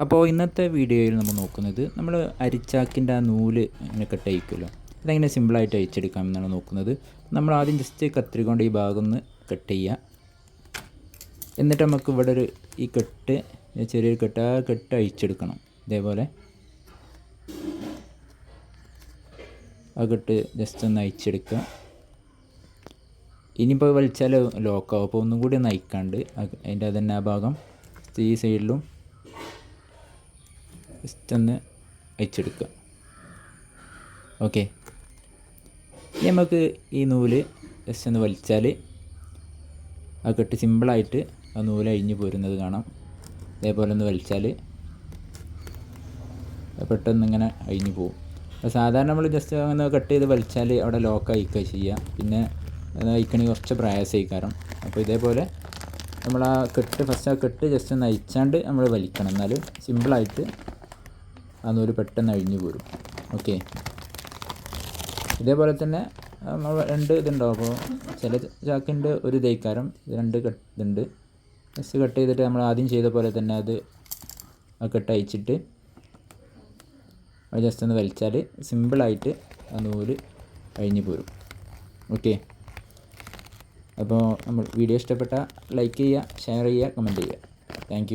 അപ്പോൾ ഇന്നത്തെ വീഡിയോയിൽ നമ്മൾ നോക്കുന്നത് നമ്മൾ അരിച്ചാക്കിന്റെ ആ നൂൽ ഇങ്ങനെ കട്ട് അയക്കുമല്ലോ അതെങ്ങനെ സിമ്പിളായിട്ട് അയച്ചെടുക്കാം എന്നാണ് നോക്കുന്നത്. നമ്മൾ ആദ്യം ജസ്റ്റ് കത്തിരി കൊണ്ട് ഈ ഭാഗം ഒന്ന് കട്ട് ചെയ്യുക. എന്നിട്ട് നമുക്ക് ഇവിടെ ഒരു ഈ കെട്ട് ചെറിയൊരു കെട്ട് ആ കെട്ട് അഴിച്ചെടുക്കണം. ഇതേപോലെ. ആ കെട്ട് ജസ്റ്റ് ഒന്ന് അയച്ചെടുക്കുക ഇനിയിപ്പോൾ വലിച്ചാൽ ലോക്കാവും അപ്പോൾ ഒന്നും കൂടി ഒന്ന് അയക്കാണ്ട് അതിന്റെ അതന്നെ ആ ഭാഗം ഈ സൈഡിലും ജസ്റ്റ് ഒന്ന് അയച്ചെടുക്കുക. ഓക്കെ ഇനി നമുക്ക് ഈ നൂൽ ജസ്റ്റ് ഒന്ന് വലിച്ചാൽ ആ കെട്ട് സിമ്പിളായിട്ട് ആ നൂൽ അഴിഞ്ഞു പോരുന്നത് കാണാം. അതേപോലെ ഒന്ന് വലിച്ചാൽ പെട്ടെന്ന് ഇങ്ങനെ അഴിഞ്ഞു പോകും അപ്പോൾ സാധാരണ നമ്മൾ ജസ്റ്റ് അങ്ങനെ കട്ട് ചെയ്ത് വലിച്ചാൽ അവിടെ ലോക്ക് അയക്കുക ചെയ്യുക പിന്നെ അയക്കണമെങ്കിൽ കുറച്ച് പ്രയാസമായിക്കാരം. അപ്പോൾ ഇതേപോലെ നമ്മൾ ആ കെട്ട് ഫസ്റ്റ് ആ കെട്ട് ജസ്റ്റ് ഒന്ന് അയച്ചാണ്ട് നമ്മൾ വലിക്കണം. എന്നാൽ സിമ്പിളായിട്ട് ആ നൂൽ പെട്ടെന്ന് അഴിഞ്ഞു പോരും. ഓക്കെ ഇതേപോലെ തന്നെ നമ്മൾ രണ്ട് ഇതുണ്ടാവും. അപ്പോൾ ചില ചാക്കിന്റെ ഒരു തേക്കാരം രണ്ട് ഇതുണ്ട്. ജസ്റ്റ് കട്ട് ചെയ്തിട്ട് നമ്മൾ ആദ്യം ചെയ്ത പോലെ തന്നെ അത് ആ കെട്ട് അയച്ചിട്ട് അത് ജസ്റ്റ് ഒന്ന് വലിച്ചാൽ സിമ്പിളായിട്ട് ആ നൂൽ അഴിഞ്ഞു പോരും. ഓക്കെ അപ്പോൾ നമ്മൾ വീഡിയോ ഇഷ്ടപ്പെട്ടാൽ ലൈക്ക് ചെയ്യുക ഷെയർ ചെയ്യുക കമന്റ് ചെയ്യുക. താങ്ക്